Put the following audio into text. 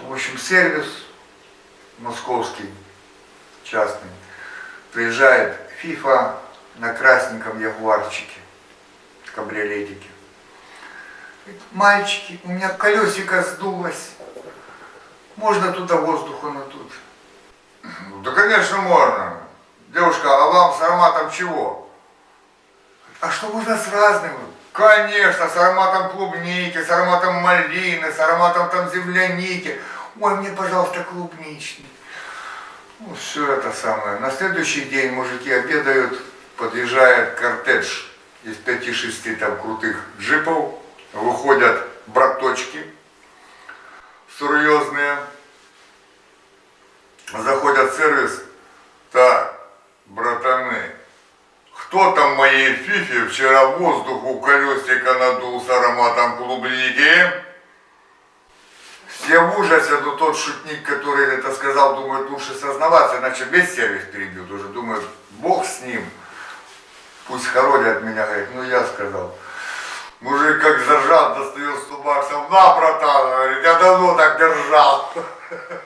В общем, сервис московский, частный, приезжает ФИФА на красненьком ягуарчике, кабриолетике. Мальчики, у меня колесико сдулось. Можно туда воздуху надуть? Ну, Да, конечно, можно. Девушка, а вам с ароматом чего? А что можно с разным? Конечно, с ароматом клубники, с ароматом малины, с ароматом там земляники. Ой, мне, пожалуйста, клубничный. Ну, все это самое. На следующий день мужики обедают, подъезжает кортедж из пяти-шести там крутых джипов, выходят браточки серьезные, заходят в сервис, Кто там моей фифе вчера воздух у колесика надул с ароматом клубники? Все в ужасе, но тот шутник, который это сказал, думает, лучше сознаваться, иначе весь сервис перебьют уже. Думает, бог с ним, пусть хоронят меня, говорит, ну я сказал. Мужик как зажат, достает 100 баксов, на, братан, говорит, я давно так держал.